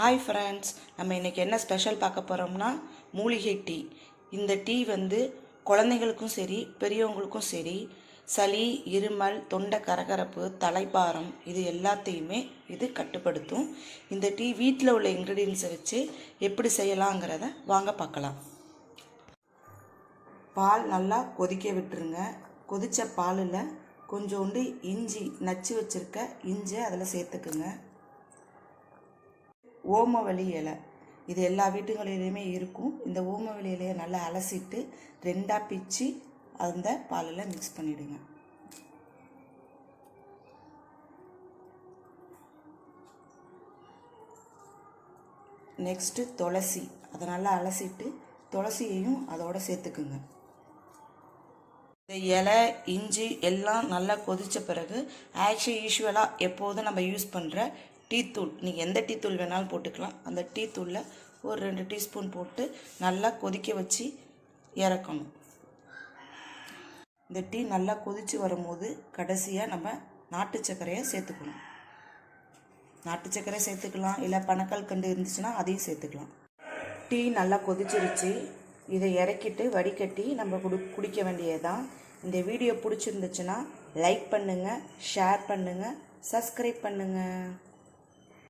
Hi friends நம்ம இன்றைக்கி என்ன ஸ்பெஷல் பார்க்க போகிறோம்னா மூலிகை டீ. இந்த டீ வந்து குழந்தைங்களுக்கும் சரி பெரியவங்களுக்கும் சரி சளி இருமல் தொண்டை கரகரப்பு தலைப்பாரம் இது எல்லாத்தையுமே இது கட்டுப்படுத்தும். இந்த டீ வீட்டில் உள்ள இன்க்ரீடியன்ஸை வச்சு எப்படி செய்யலாங்கிறத வாங்க பார்க்கலாம். பால் நல்லா கொதிக்க விட்டுருங்க. கொதித்த பாலில் கொஞ்சோண்டு இஞ்சி நச்சு வச்சுருக்க இஞ்சி அதில் சேர்த்துக்குங்க. ஓமவழி இலை. இது எல்லா வீட்டுங்களிலையுமே இருக்கும். இந்த ஓமவல்லி இலையை நல்லா அலசிட்டு ரெண்டாக பிச்சு அந்த பாலில் மிக்ஸ் பண்ணிவிடுங்க நெக்ஸ்ட்டு துளசி. அதை நல்லா அலசிட்டு துளசியையும் அதோடு சேர்த்துக்குங்க. இந்த இலை இஞ்சி எல்லாம் நல்லா கொதித்த பிறகு ஆக்சுவலி யூஸ்வலாக எப்போதும் நம்ம யூஸ் பண்ணுற டீத்தூள் நீங்கள் எந்த டீத்தூள் வேணாலும் போட்டுக்கலாம். அந்த டீத்தூளில் ஒரு ரெண்டு டீஸ்பூன் போட்டு நல்லா கொதிக்க வச்சு இறக்கணும். இந்த டீ நல்லா கொதித்து வரும்போது கடைசியாக நம்ம நாட்டு சர்க்கரையை சேர்த்துக்கணும். நாட்டு சர்க்கரை சேர்த்துக்கலாம் இல்லை பனக்கல் கண்டு இருந்துச்சுன்னா அதையும் சேர்த்துக்கலாம். டீ நல்லா கொதிச்சிருச்சு இதை இறக்கிட்டு வடிகட்டி நம்ம குடி குடிக்க வேண்டியதுதான். இந்த வீடியோ பிடிச்சிருந்துச்சுன்னா லைக் பண்ணுங்கள் ஷேர் பண்ணுங்கள் சப்ஸ்கிரைப் பண்ணுங்கள்